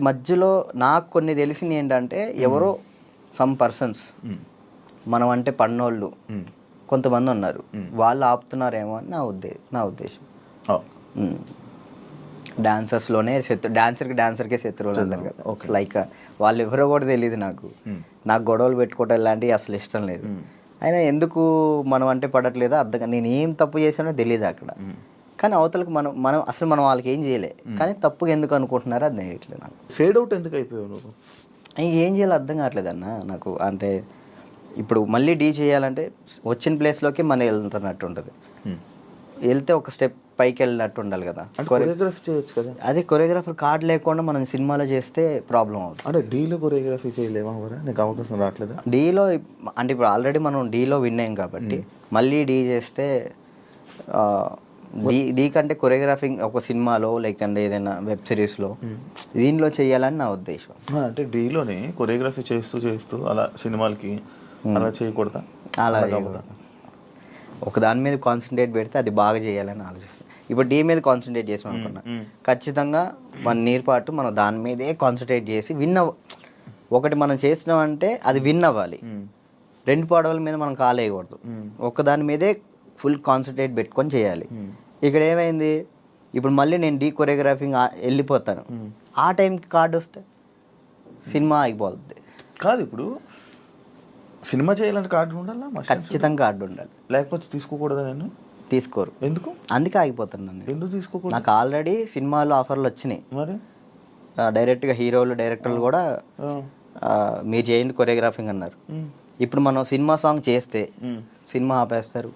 మధ్యలో నాకు కొన్ని తెలిసింది ఏంటంటే ఎవరో సమ్ పర్సన్స్ మనం అంటే పన్నోళ్ళు. కొంతమంది ఉన్నారు. వాళ్ళు ఆపుతున్నారేమో అని నా ఉద్దే నా ఉద్దేశం. డాన్సర్స్లోనే శత్రు డాన్సర్కి డాన్సర్కే శత్రువులు అంటారు కదా. లైక్ వాళ్ళు ఎవరో కూడా తెలియదు నాకు. నాకు గొడవలు పెట్టుకోవటం ఇలాంటివి అసలు ఇష్టం లేదు. అయినా ఎందుకు మనం అంటే పడట్లేదో అర్థం నేను ఏం తప్పు చేశానో తెలియదు అక్కడ. కానీ అవతలకు మనం మనం అసలు మనం వాళ్ళకి ఏం చేయలే. కానీ తప్పుగా ఎందుకు అనుకుంటున్నారో అర్థం చేయట్లేదు నాకు. ఫేడ్ అవుట్ ఎందుకు అయిపోయావు నువ్వు? ఇంక ఏం చేయాలో అర్థం కావట్లేదు అన్న నాకు. అంటే ఇప్పుడు మళ్ళీ డీ చేయాలంటే వచ్చిన ప్లేస్లోకి మనం వెళ్తున్నట్టు ఉంటుంది. వెళ్తే ఒక స్టెప్ పైకి వెళ్ళినట్టు ఉండాలి కదా. కొరియోగ్రఫీ చేయొచ్చు కదా? అదే కొరియోగ్రాఫర్ కార్డ్ లేకుండా మనం సినిమాలో చేస్తే ప్రాబ్లం అవుతుంది. అంటే డీలో కొరియోగ్రఫీ చేయలేమా నీకు అవకాశం రావట్లేదా? డీలో అంటే ఇప్పుడు ఆల్రెడీ మనం డీలో విన్ అయ్యాం కాబట్టి మళ్ళీ డీ చేస్తే ఆ, డీ డీ కంటే కొరియోగ్రాఫింగ్ ఒక సినిమాలో లైక్ అంటే ఏదైనా వెబ్ సిరీస్లో దీనిలో చేయాలని నా ఉద్దేశం. అంటే డీలోనే కొరియోగ్రఫీ చేస్తూ చేస్తూ అలా సినిమాలకి అలా చేయకూడదా? అలా ఒక దాని మీద కాన్సన్ట్రేట్ పెడితే అది బాగా చేయాలని ఆలోచిస్తాను ఇప్పుడు డీ మీద కాన్సన్ట్రేట్ చేసాం అనుకున్నా. ఖచ్చితంగా వన్ ఇయర్ పాటు మనం దాని మీదే కాన్సన్ట్రేట్ చేసి విన్ ఒకటి మనం చేసినామంటే అది విన్ అవ్వాలి. రెండు పడవల మీద మనం కాలేయకూడదు. ఉమ్, ఒక దాని మీదే ఫుల్ కాన్సన్ట్రేట్ పెట్టుకొని చేయాలి. ఉమ్, ఇక్కడ ఏమైంది? ఇప్పుడు మళ్ళీ నేను డీ కొరియోగ్రాఫింగ్ వెళ్ళిపోతాను. ఉమ్. ఆ టైంకి కార్డు వస్తే సినిమా అయిపోతుంది కాదు ఇప్పుడు సినిమా చేయాలంటే కార్డు ఉండాలా? ఖచ్చితంగా కార్డు ఉండాలి. లేకపోతే తీసుకోకూడదా నేను తీసుకోరు. ఎందుకు? అందుకే ఆగిపోతున్నాను నేను. ఎందుకు తీసుకోకూడదు? నాకు ఆల్రెడీ సినిమాలో ఆఫర్లు వచ్చినాయి. మరి? డైరెక్ట్గా హీరోలు డైరెక్టర్లు కూడా మీరు చేయండి కొరియోగ్రాఫింగ్ అన్నారు. ఉమ్, ఇప్పుడు మనం సినిమా సాంగ్ చేస్తే సినిమా ఆపేస్తారు.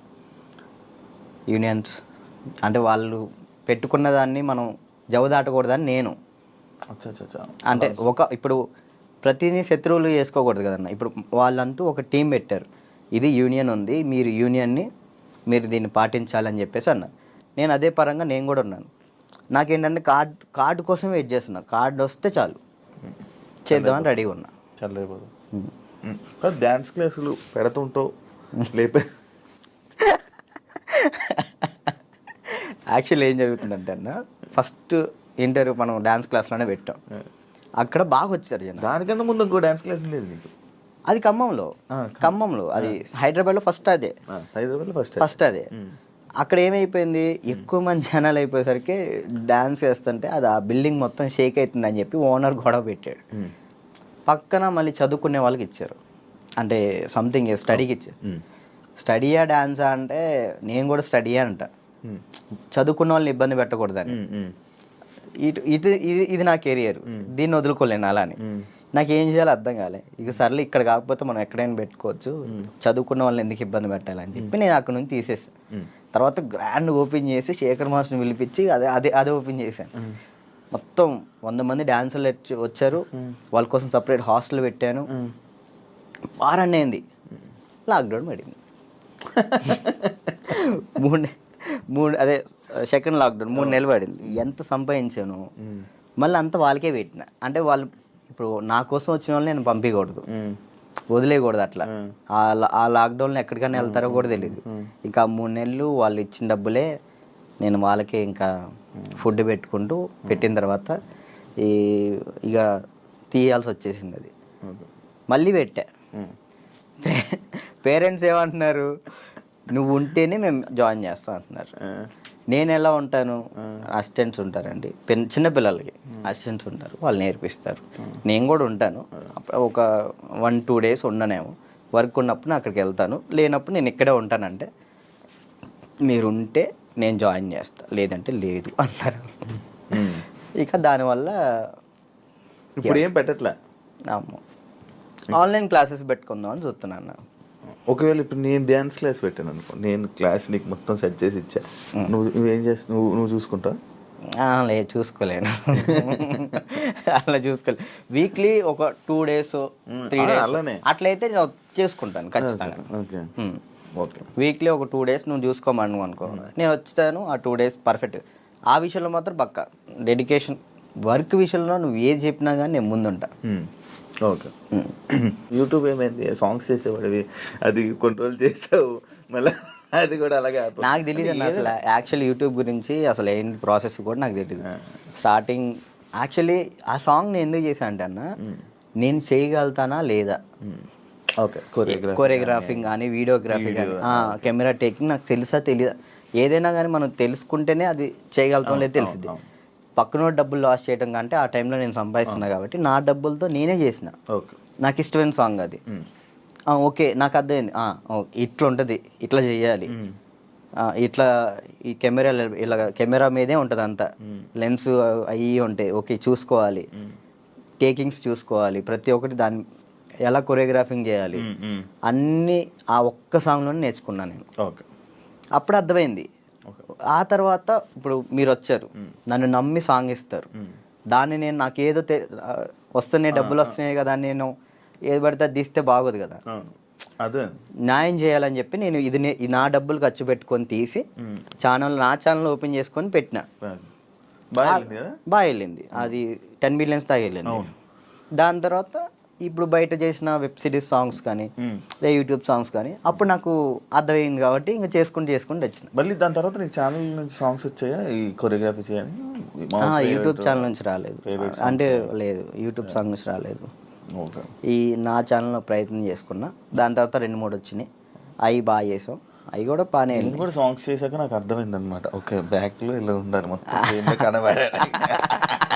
యూనియన్స్. అంటే వాళ్ళు పెట్టుకున్న దాన్ని మనం జవదాటకూడదని నేను. అచ్చా అచ్చా అచ్చా అంటే ఒక ఇప్పుడు ప్రతిదీ శత్రువులు చేసుకోకూడదు కదన్న. ఇప్పుడు వాళ్ళంటూ ఒక టీం పెట్టారు. ఇది యూనియన్ ఉంది మీరు యూనియన్ని మీరు దీన్ని పాటించాలని చెప్పేసి అన్నారు నేను అదే పరంగా నేను కూడా ఉన్నాను. నాకేంటంటే కార్డ్ కార్డు కోసం వెయిట్ చేస్తున్నా. కార్డు వస్తే చాలు. చేద్దామని రెడీగా ఉన్నా. డ్యాన్స్ క్లాసులు పెడుతుంటావు లేపే యాక్చువల్లీ ఏం జరుగుతుందంటే అన్న ఫస్ట్ ఇంటర్వ్యూ మనం డ్యాన్స్ క్లాస్లోనే పెట్టాం. అక్కడ బాగా వచ్చారు జనం. దానికన్నా ముందు ఇంకో డ్యాన్స్ క్లాస్ ఉండేది నీకు అది ఖమ్మంలో. ఖమ్మంలో. అది హైదరాబాద్లో ఫస్ట్ అదే. హైదరాబాద్లో ఫస్ట్ ఫస్ట్ అదే. అక్కడ ఏమైపోయింది? ఎక్కువ మంది జనాలు అయిపోయేసరికి డాన్స్ వేస్తుంటే అది ఆ బిల్డింగ్ మొత్తం షేక్ అవుతుంది అని చెప్పి ఓనర్ గొడవ పెట్టాడు. పక్కన మళ్ళీ చదువుకునే వాళ్ళకి ఇచ్చారు. అంటే సంథింగ్ స్టడీకి ఇచ్చారు. స్టడీయా డాన్సా అంటే నేను కూడా స్టడీయా అంట. చదువుకున్న వాళ్ళని ఇబ్బంది పెట్టకూడదని ఇటు ఇది ఇది ఇది నా కెరియర్. దీన్ని వదులుకోలేను అలానే నాకు ఏం చేయాలో అర్థం కాలే. ఇక సర్లే ఇక్కడ కాకపోతే మనం ఎక్కడైనా పెట్టుకోవచ్చు. చదువుకున్న వాళ్ళని ఎందుకు ఇబ్బంది పెట్టాలని చెప్పి నేను అక్కడ నుంచి తీసేసాను తర్వాత గ్రాండ్ ఓపెన్ చేసి శేఖర్ మాస్టర్ని పిలిపించి అదే అదే అదే ఓపెన్ చేశాను. మొత్తం వంద మంది డాన్సర్లు వచ్చి- వచ్చారు. వాళ్ళ కోసం సపరేట్ హాస్టల్ పెట్టాను. వారాన్ని అయింది. లాక్డౌన్ పడింది. మూడు మూడు అదే సెకండ్ లాక్డౌన్ మూడు నెలలు పడింది. ఎంత సంపాదించాను? మళ్ళీ అంతా వాళ్ళకే పెట్టిన. అంటే వాళ్ళు ఇప్పుడు నా కోసం వచ్చిన వాళ్ళని నేను పంపించకూడదు వదిలేయకూడదు అట్లా. ఆ లాక్డౌన్లో ఎక్కడికైనా వెళ్తారో కూడా తెలియదు ఇంకా మూడు నెలలు వాళ్ళు ఇచ్చిన డబ్బులే నేను వాళ్ళకే ఇంకా ఫుడ్ పెట్టుకుంటూ పెట్టిన తర్వాత ఈ ఇక తీయాల్సి వచ్చేసింది అది. మళ్ళీ పెట్టా. పేరెంట్స్ ఏమంటున్నారు? నువ్వు ఉంటేనే మేము జాయిన్ చేస్తాం అంటున్నారు. నేను ఎలా ఉంటాను? అసిస్టెంట్స్ ఉంటారండి. పెన్ చిన్న పిల్లలకి అసిస్టెంట్స్ ఉంటారు. వాళ్ళు నేర్పిస్తారు. నేను కూడా ఉంటాను. ఒక వన్ టూ డేస్ ఉండనేమో. వర్క్ ఉన్నప్పుడు నేను అక్కడికి వెళ్తాను. లేనప్పుడు నేను ఇక్కడే ఉంటానంటే మీరు ఉంటే నేను జాయిన్ చేస్తా. లేదంటే లేదు అన్నారు ఇక దానివల్ల ఇప్పుడు ఏం పెట్టట్లే? అమ్మో. ఆన్లైన్ క్లాసెస్ పెట్టుకుందాం అని చూస్తున్నాను. ఒకవేళ ఇప్పుడు నేను డ్యాన్స్ క్లాస్ పెట్టాను అనుకో నేను క్లాస్ నీకు మొత్తం సెట్ చేసి ఇచ్చా. నువ్వు నువ్వేం చేస్తా నువ్వు నువ్వు చూసుకుంటావు లేదు చూసుకోలేను. అలా చూసుకోలేదు వీక్లీ ఒక టూ డేస్ త్రీ డేస్ అలానే. అట్లయితే నేను చేసుకుంటాను ఖచ్చితంగా. ఓకే. ఓకే. వీక్లీ ఒక టూ డేస్ నువ్వు చూసుకోమను అనుకో. నేను వచ్చాను ఆ టూ డేస్ పర్ఫెక్ట్ ఆ విషయంలో మాత్రం పక్క. డెడికేషన్ వర్క్ విషయంలో నువ్వు ఏది చెప్పినా కానీ నేను ముందుంటా. ఓకే. యూట్యూబ్ ఏమైంది? సాంగ్స్ చేసేవాడివి. అది కంట్రోల్ చేసావు. మళ్ళీ అది కూడా అలాగే. నాకు తెలియదు అసలు. యాక్చువల్ యూట్యూబ్ గురించి అసలు ఏంటి ప్రాసెస్ కూడా నాకు తెలియదు స్టార్టింగ్ యాక్చువల్లీ ఆ సాంగ్ నేను ఎందుకు చేశా అంటే అన్న నేను చేయగలుగుతానా లేదా? ఓకే. కొరియోగ్రాఫీ కొరియోగ్రాఫింగ్ కానీ వీడియోగ్రఫీ కానీ. కెమెరా టేకింగ్ నాకు తెలుసా తెలియదా ఏదైనా కానీ మనం తెలుసుకుంటేనే అది చేయగలుగుతాం లేదు తెలిసింది పక్కన డబ్బులు లాస్ చేయడం కంటే ఆ టైంలో నేను సంపాదిస్తున్నా కాబట్టి నా డబ్బులతో నేనే చేసిన. ఓకే. నాకు ఇష్టమైన సాంగ్ అది. ఓకే నాకు అర్థమైంది. ఇట్లా ఉంటుంది ఇట్లా చేయాలి. ఇట్లా ఈ కెమెరా ఇలా కెమెరా మీదే ఉంటుంది అంతా. లెన్స్ అవి ఉంటాయి ఓకే చూసుకోవాలి. టేకింగ్స్ చూసుకోవాలి. ప్రతి ఒక్కటి దాని ఎలా కొరియోగ్రాఫింగ్ చేయాలి. అన్నీ ఆ ఒక్క సాంగ్లోనే నేర్చుకున్నాను నేను. ఓకే. అప్పుడు అర్థమైంది. ఆ తర్వాత ఇప్పుడు మీరు వచ్చారు నన్ను నమ్మి సాంగ్ ఇస్తారు. దాన్ని నేను నాకు ఏదో తె- ఆ, వస్తున్నాయి డబ్బులు వస్తున్నాయి కదా నేను ఏది పడితే అది తీస్తే బాగోదు కదా. అదే. న్యాయం చేయాలని చెప్పి నేను ఇది నే- డబ్బులు ఖర్చు పెట్టుకొని తీసి ఛానల్ నా ఛానల్ ఓపెన్ చేసుకొని పెట్టిన. బాగా వెళ్ళింది అది టెన్ మిలియన్స్ దాకా వెళ్ళింది. దాని తర్వాత ఇప్పుడు బయట చేసిన వెబ్ సిరీస్ సాంగ్స్ కానీ మ్మ్. లేదా యూట్యూబ్ సాంగ్స్ కానీ అప్పుడు నాకు అర్థమైంది కాబట్టి ఇంకా చేసుకుంటూ చేసుకుంటూ వచ్చిన మళ్ళీ దాని తర్వాత నీకు ఛానల్ నుంచి సాంగ్స్ వచ్చాయా? ఈ కొరియోగ్రఫీ favorite- యూట్యూబ్ ఛానల్ నుంచి రాలేదు. అంటే లేదు యూట్యూబ్ సాంగ్ నుంచి రాలేదు. ఈ నా ఛానల్లో ప్రయత్నం చేసుకున్నా. దాని తర్వాత రెండు మూడు వచ్చినాయి. అవి బాగా చేసాం. అవి కూడా బాగానే నేను వెళ్ళినాయి. కూడా సాంగ్స్ చేశాక నాకు అర్థమైంది అనమాట ఓకే బ్యాక్లో ఇలా ఉండాలి మొత్తం. కనబడాలి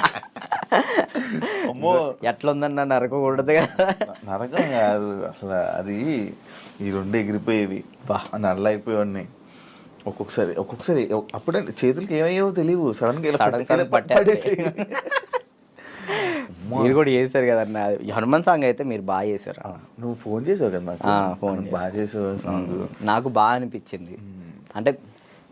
అమ్మో. ఎట్లా ఉందన్న నరకకూడదు కదా. నరకం కాదు అసలు అది ఈ రెండు ఎగిరిపోయేవి. అని అల్లా అయిపోయేవాడిని ఒక్కొక్కసారి ఒక్కొక్కసారి అప్పుడే చేతులకి ఏమయ్యేవో తెలియవు సడన్గా పట్టేసి. మీరు కూడా చేశారు కదన్న హనుమాన్ సాంగ్ అయితే మీరు బాగా చేశారు. నువ్వు ఫోన్ చేసావు కదా phone బాగా చేసావు సాంగ్. నాకు బాగా అనిపించింది. అంటే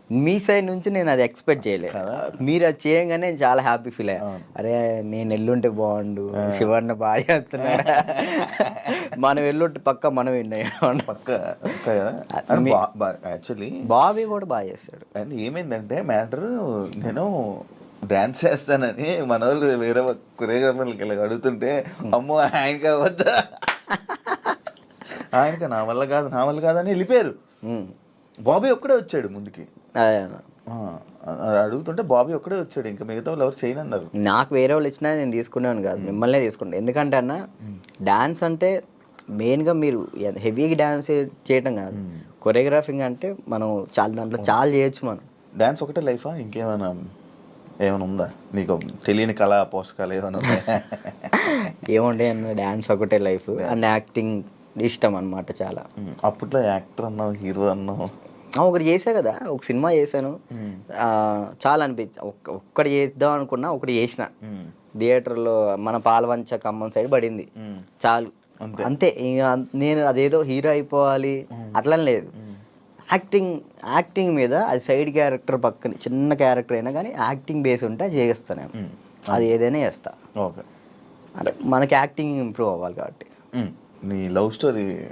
మీ సైడ్ నుంచి నేను అది ఎక్స్పెక్ట్ చేయలేదు. మీరు అది చేయగానే నేను చాలా హ్యాపీ ఫీల్ అయ్యా. అరే నేను ఎల్లుంటే బాగుండు. శివన్న బాగా చేస్తున్నాడు. మనం ఎల్లుంటే పక్క మనం విన్నాం పక్క యాక్చువల్లీ బాబీ కూడా బాగా చేస్తాడు. అండ్ ఏమైందంటే మ్యాటర్ నేను డాన్స్ చేస్తానని మన వాళ్ళు వేరే కొరియోగ్రాఫర్లకి అడుగుతుంటే అమ్మో ఆయనకి వద్దా ఆయనకి నా వల్ల కాదు నా వల్ల కాదని వెళ్ళిపోయారు. బాబీ ఒక్కడే వచ్చాడు ముందుకి. అదే. అన్న. అడుగుతుంటే బాబీ ఒక్కడే వచ్చాడు ఇంకా మిగతా వాళ్ళు ఎవరు చేయను అన్నారు నాకు వేరే వాళ్ళు ఇచ్చినా నేను తీసుకునేవాను కాదు మిమ్మల్నే తీసుకుంటాను ఎందుకంటే అన్న డాన్స్ అంటే మెయిన్గా మీరు హెవీగా డాన్స్ చేయటం కాదు. కొరియోగ్రాఫింగ్ అంటే మనం చాలా దాంట్లో చాలా చేయొచ్చు మనం. డాన్స్ ఒకటే లైఫా? ఇంకేమైనా ఏమైనా ఉందా? నీకు తెలియని కళా పోషకాలు ఏమైనా ఏముండే అన్న డాన్స్ ఒకటే లైఫ్. అండ్ యాక్టింగ్ ఇష్టం అన్నమాట చాలా. అప్పట్లో యాక్టర్ అన్నావు హీరో అన్నావు. ఒకటి చేసా కదా ఒక సినిమా చేశాను. చాలా అనిపించి ఒక్క ఒక్కటి చేద్దాం అనుకున్నా ఒకటి చేసిన. థియేటర్లో మన పాలవంచ ఖమ్మం సైడ్ పడింది. చాలు. అంతే. ఇంకా నేను అదేదో హీరో అయిపోవాలి. అట్లని లేదు. యాక్టింగ్ యాక్టింగ్ మీద అది సైడ్ క్యారెక్టర్ పక్కన చిన్న క్యారెక్టర్ అయినా కానీ యాక్టింగ్ బేస్ ఉంటే అది చేస్తాను అది ఏదైనా చేస్తా. ఓకే. అంటే మనకి యాక్టింగ్ ఇంప్రూవ్ అవ్వాలి కాబట్టి. నీ లవ్ స్టోరీ?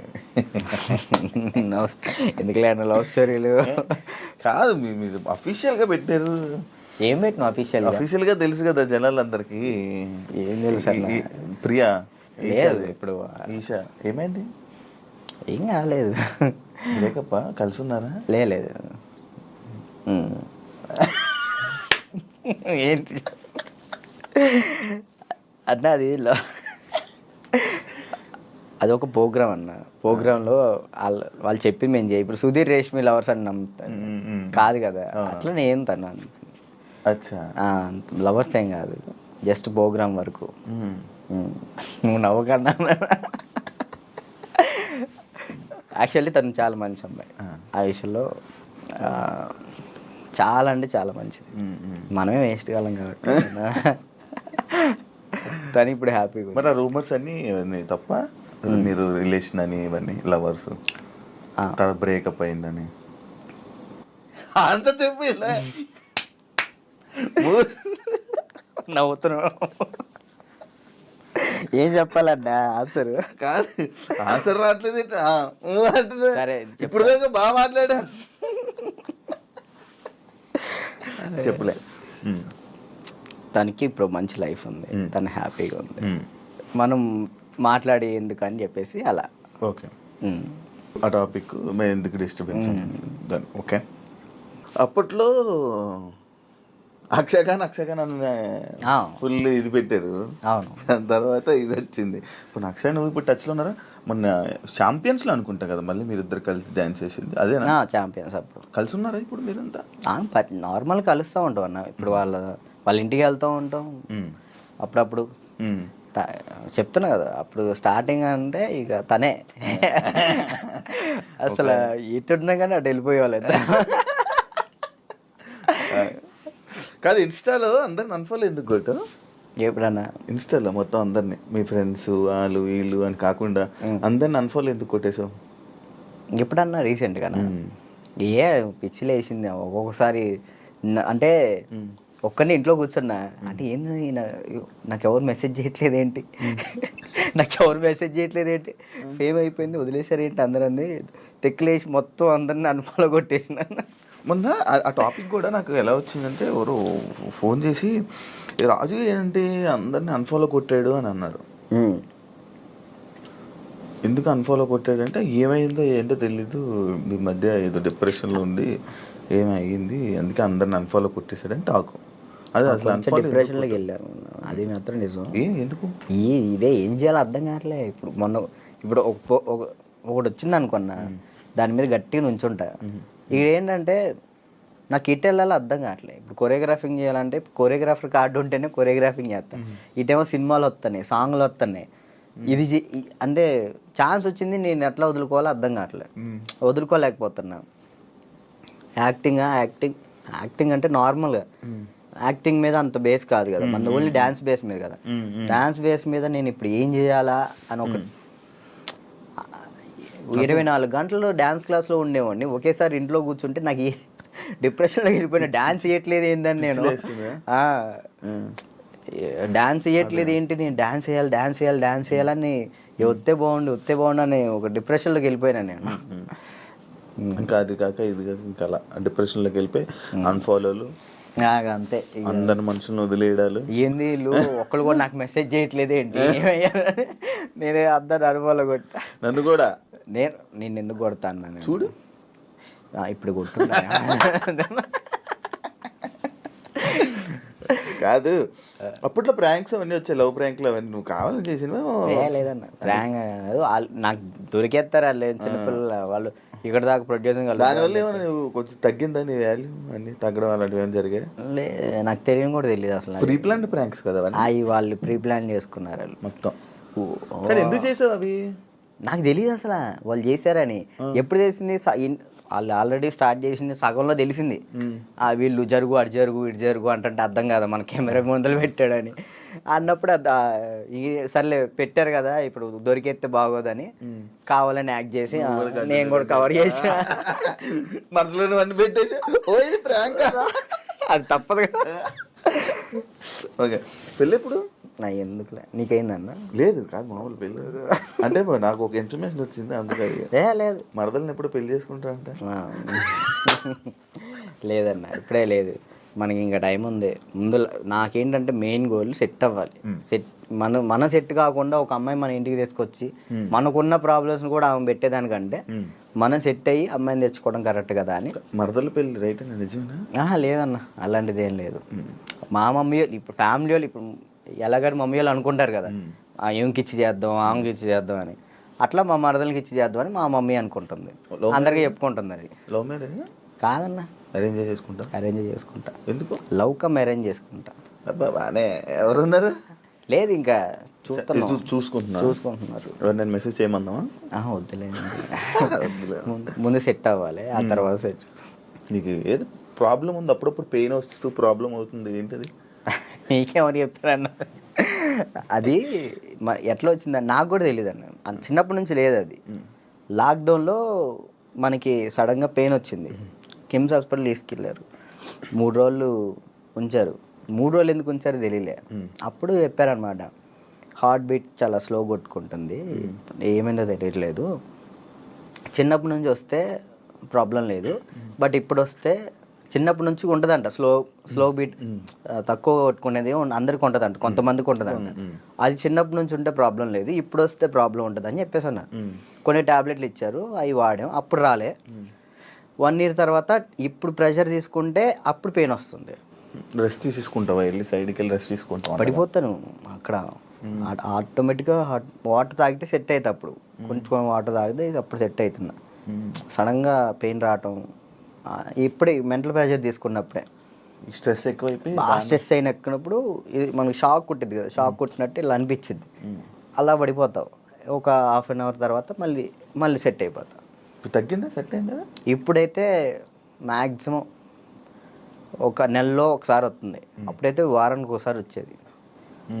ఎందుకులే అన్న లవ్ స్టోరీలు? కాదు మీరు అఫీషియల్గా పెట్టారు. ఏం పెట్టిన అఫీషియల్ అఫీషియల్గా తెలుసు కదా జనాలందరికి. ఏం తెలుసు ప్రియా లేదు ఇప్పుడు ఈషా ఏమైంది? ఏం కాలేదు. బ్రేకప్ కలిసి ఉన్నారా? లేదు. ఏంటి? అన్న అది లో- అదొక ప్రోగ్రామ్ అన్న. ప్రోగ్రాంలో వాళ్ళు వాళ్ళు చెప్పింది మేము చేయి. ఇప్పుడు సుధీర్ రేష్మి లవర్స్ అని నమ్ముతాను. కాదు కదా. అట్లా నేను తను అచ్చా. లవర్స్ ఏం కాదు. జస్ట్ ప్రోగ్రామ్ వరకు. నువ్వు నవ్వకన్నా యాక్చువల్లీ తను చాలా మంచి అమ్మాయి. ఆ. విషయంలో చాలా అంటే చాలా మంచిది. మనమే వేస్ట్ కాలం కాబట్టి. తను ఇప్పుడు హ్యాపీగా. మరి ఆ రూమర్స్ అన్ని తప్ప? మీరు రిలేషన్ అని ఇవన్నీ లవర్స్ ఆ, తర్వాత బ్రేకప్ అయిందని. అంత చెప్పి నవ్వుతున్నావు. ఏం చెప్పాలన్నా? ఆన్సర్ కాదు. ఆన్సర్ రావట్లేదు. సరే. ఇప్పుడు దాకా బాగా మాట్లాడా? చెప్పులే. తనకి ఇప్పుడు మంచి లైఫ్ ఉంది. మ్. తను హ్యాపీగా ఉంది. ఉమ్, మనం మాట్లాడి ఎందుకు అని చెప్పేసి అలా. ఓకే. ఆ టాపిక్ మేము ఎందుకు డిస్టర్బెన్స్ ఓకే. అప్పట్లో అక్షయ్ ఖాన్ అని ఫుల్ ఇది పెట్టారు. అవును. దాని తర్వాత ఇది వచ్చింది. ఇప్పుడు అక్షయ్ నువ్వు ఇప్పుడు టచ్లో ఉన్నారా? మొన్న ఛాంపియన్స్లో అనుకుంటా కదా మళ్ళీ మీరు ఇద్దరు కలిసి డ్యాన్స్ చేసింది. అదేనా? ఛాంపియన్స్ అప్పుడు. కలిసి ఉన్నారా ఇప్పుడు మీరంతా? నార్మల్ కలుస్తూ ఉంటాం అన్న. ఇప్పుడు వాళ్ళ వాళ్ళ ఇంటికి వెళ్తూ ఉంటాం. అప్పుడప్పుడు. చెప్తున్నా కదా అప్పుడు స్టార్టింగ్ అంటే ఇక తనే. అసలు ఇటున్నా కానీ అటు వెళ్ళిపోయేవాళ్ళు కాదు ఇన్స్టాలో అందరిని అన్ఫాలో ఎందుకు కొట్టు? ఎప్పుడన్నా? ఇన్స్టాలో మొత్తం అందరిని మీ ఫ్రెండ్స్ వాళ్ళు వీళ్ళు అని కాకుండా అందరిని అన్ఫాలో ఎందుకు కొట్టేశావు? ఎప్పుడన్నా రీసెంట్గా మ్మ్. ఏ పిచ్చిలు వేసింది ఒక్కొక్కసారి అంటే ఒక్కరిని ఇంట్లో కూర్చున్నా. అంటే ఏంది ఈయన? నాకు ఎవరు మెసేజ్ చేయట్లేదు ఏంటి నాకు ఎవరు మెసేజ్ చేయట్లేదు ఏంటి ఫేమ్ అయిపోయింది వదిలేసారు ఏంటి అందరని తెక్కులేసి మొత్తం అందరిని అనుఫాలో కొట్టేసిన. మొన్న ఆ- ఆ టాపిక్ కూడా నాకు ఎలా వచ్చిందంటే ఎవరు ఫోన్ చేసి "ఏ రాజు ఏంటి? అందరిని అన్ఫాలో కొట్టాడు అని అన్నారు. ఎందుకు అన్ఫాలో కొట్టాడంటే ఏమైందో ఏంటో తెలీదు. ఈ మధ్య ఏదో డిప్రెషన్లో ఉండి ఏమైంది? అందుకే అందరిని అన్ఫాలో కొట్టేశాడని టాకు అదే అసలు డిప్రెషన్లోకి వెళ్ళాను అది మాత్రం నిజం. ఏ ఎందుకు? ఈ ఇదే ఏం చేయాలో అర్థం కావట్లే. ఇప్పుడు మొన్న ఇప్పుడు ఒక ఒకటి వచ్చింది అనుకున్నా. దాని మీద గట్టిగా నుంచుంటా. ఇక్కడ ఏంటంటే నాకు ఇటు వెళ్ళాలో అర్థం కావట్లే. ఇప్పుడు కొరియోగ్రాఫింగ్ చేయాలంటే కొరియోగ్రాఫర్ కార్డు ఉంటేనే కొరియోగ్రాఫింగ్ చేస్తాను ఇటేమో సినిమాలు వస్తున్నాయి సాంగ్లు వస్తున్నాయి. ఇది అంటే ఛాన్స్ వచ్చింది నేను ఎట్లా వదులుకోవాలో అర్థం కావట్లే వదులుకోలేకపోతున్నా. యాక్టింగ్ యాక్టింగ్ యాక్టింగ్ అంటే నార్మల్గా యాక్టింగ్ మీద అంత బేస్ కాదు కదా. మన ఓన్లీ డ్యాన్స్ బేస్ మీద కదా. డాన్స్ బేస్ మీద నేను ఇప్పుడు ఏం చేయాలా అని ఒక ఇరవై నాలుగు గంటలు డ్యాన్స్ క్లాస్లో ఉండేవాడిని. ఒకేసారి ఇంట్లో కూర్చుంటే నాకు డిప్రెషన్లో వెళ్ళిపోయిన డ్యాన్స్ చేయట్లేదు ఏందని నేను. డ్యాన్స్ చేయట్లేదు ఏంటి నేను డ్యాన్స్ చేయాలి డ్యాన్స్ చేయాలి డ్యాన్స్ చేయాలని "ఏ వస్తే బాగుండు వస్తే బాగుండు అని ఒక డిప్రెషన్లోకి వెళ్ళిపోయినా నేను. ఇంకా అది కాక ఇది కాక ఇంకా అలా డిప్రెషన్లోకి వెళ్ళిపోయి అన్ఫాలోలు. అంతే. అందరి మనుషులను వదిలేయడాలు. ఏంది వీళ్ళు? ఒక్కళ్ళు కూడా నాకు మెసేజ్ చేయట్లేదు ఏంటి? నేనే అందరు అనుభవాలు కొట్టా. నన్ను కూడా? నేను నేను ఎందుకు కొడతాను చూడు. ఇప్పుడు కొట్టున్నా కాదు. అప్పట్లో ప్రాంక్స్ అవన్నీ వచ్చాయి లవ్ ప్రాంక్లు అవన్నీ. నువ్వు కావాలని చేసినవా ఏ లేదన్న. ప్రాంక్ నాకు దొరికేస్తారు వాళ్ళు చిన్నపిల్లలు వాళ్ళు ఇక్కడ దాకా ప్రొడ్యూసింగ్ దానివల్ల ఏమైనా నువ్వు కొంచెం తగ్గిందా నీ వాల్యూ అన్ని తగ్గడం అలాంటివి ఏమైనా జరిగాయి? లే నాకు తెలియని కూడా తెలియదు అసలు ప్రీ ప్లాన్ ప్రాంక్స్ కదా అవి వాళ్ళు ప్రీ ప్లాన్ చేసుకున్నారు వాళ్ళు. మొత్తం. ఎందుకు చేసావు అవి? నాకు తెలియదు అసలు. వాళ్ళు చేశారని. ఎప్పుడు తెలిసింది? వాళ్ళు ఆల్రెడీ స్టార్ట్ చేసింది సగంలో తెలిసింది. ఆ వీళ్ళు జరుగు అటు జరుగు ఇటు జరుగు అంటే అర్థం కదా మన కెమెరా ముందలు పెట్టాడని. అన్నప్పుడు సర్లే పెట్టారు కదా ఇప్పుడు దొరికేస్తే బాగోదని కావాలని యాక్ట్ చేసి నేను కూడా కవర్ చేసిన మనసులో అన్ని పెట్టేసి ఓ ఇది ప్రాంక్. అది తప్పదు కదా. ఓకే. పెళ్ళి ఎప్పుడు? నా ఎందుకులే? నీకైందన్న? లేదు కాదు మామూలు పెళ్ళి. అంటే నాకు ఒక ఇన్ఫర్మేషన్ వచ్చింది అందుకే అడిగా. ఏ లేదు. మరదల్ని ఎప్పుడు పెళ్ళి చేసుకుంటా అంటే? ఆ. లేదన్న ఇప్పుడే లేదు. మనకి ఇంకా టైం ఉంది. ముందు నాకేంటంటే మెయిన్ గోల్ సెట్ అవ్వాలి. సెట్ మన మన సెట్ కాకుండా ఒక అమ్మాయి మన ఇంటికి తీసుకొచ్చి మనకున్న ప్రాబ్లమ్స్ కూడా ఆమె పెట్టేదానికంటే మనం సెట్ అయ్యి అమ్మాయిని తెచ్చుకోవడం కరెక్ట్ కదా అని. మరదల పెళ్ళి రైట్ నిజమేనా? లేదన్న అలాంటిది ఏం లేదు మా మమ్మీ ఇప్పుడు ఫ్యామిలీ వాళ్ళు ఇప్పుడు ఎలాగని మమ్మీ వాళ్ళు అనుకుంటారు కదా. ఆ ఏమికి ఇచ్చి చేద్దాం ఆమెకి ఇచ్చి చేద్దాం అని. అట్లా మా మరదలకి ఇచ్చి చేద్దాం అని మా మమ్మీ అనుకుంటుంది. అందరికీ చెప్పుకుంటుంది అది. Love marriage? కాదన్న. అరేంజ్ చేసుకుంటా అరేంజ్ చేసుకుంటా. ఎందుకు? లవ్ కమ్ అరేంజ్ చేసుకుంటా. బానే. ఎవరున్నారు? లేదు ఇంకా చూస్తున్నాం. చూసుకుంటున్నారు? ఎవరు నేను మెసేజ్ చేయమందామా? ఆహా, వద్దులేండి ముందు ముందు సెట్ అవ్వాలి ఆ తర్వాత సెట్ నీకు ఏది ప్రాబ్లం ఉంది? అప్పుడప్పుడు పెయిన్ వస్తూ ప్రాబ్లం అవుతుంది. ఏంటది? నీకేమని చెప్తారన్న? అది ఎట్లా వచ్చిందని నాకు కూడా తెలియదు అన్న చిన్నప్పటి నుంచి లేదు అది. లాక్డౌన్లో మనకి సడన్గా పెయిన్ వచ్చింది. కిమ్స్ హాస్పిటల్ తీసుకెళ్ళారు. మూడు రోజులు ఉంచారు. మూడు రోజులు ఎందుకు ఉంచారో తెలియలే అప్పుడు చెప్పారనమాట హార్ట్ బీట్ చాలా స్లో కొట్టుకుంటుంది. ఏమైందో తెలియట్లేదు. చిన్నప్పటి నుంచి వస్తే ప్రాబ్లం లేదు. బట్ ఇప్పుడు వస్తే చిన్నప్పటి నుంచి ఉంటుందంట స్లో స్లో బీట్ తక్కువ కొట్టుకునేది అందరికి ఉంటుందంట కొంతమందికి ఉంటుందంట అది చిన్నప్పటి నుంచి ఉంటే ప్రాబ్లం లేదు. ఇప్పుడు వస్తే ప్రాబ్లం ఉంటుంది అని చెప్పేసి అన్న కొన్ని టాబ్లెట్లు ఇచ్చారు అవి వాడాం. అప్పుడు రాలే. వన్ ఇయర్ తర్వాత ఇప్పుడు ప్రెషర్ తీసుకుంటే అప్పుడు పెయిన్ వస్తుంది. రెస్ట్ తీసుకుంటావా వెళ్ళి సైడ్కి వెళ్ళి రెస్ట్ తీసుకుంటావా? పడిపోతాను. అక్కడ ఆటోమేటిక్గా వాటర్ తాగితే సెట్ అవుతుంది అప్పుడు. కొంచెం వాటర్ తాగితే అప్పుడు సెట్ అవుతున్నా. సడన్గా పెయిన్ రావటం ఇప్పుడే మెంటల్ ప్రెషర్ తీసుకున్నప్పుడే. స్ట్రెస్ ఎక్కువైపోయి స్ట్రెస్ అయినప్పుడు ఇది మనకి షాక్ కుట్టింది కదా షాక్ కుట్టినట్టు ఇలా అనిపించింది అలా పడిపోతావు. ఒక హాఫ్ అన్ అవర్ తర్వాత మళ్ళీ మళ్ళీ సెట్ అయిపోతావు. ఇప్పుడు తగ్గిందా? సెట్ అయిందా? ఇప్పుడైతే మ్యాక్సిమం ఒక నెలలో ఒకసారి వస్తుంది. అప్పుడైతే వారానికి ఒకసారి వచ్చేది.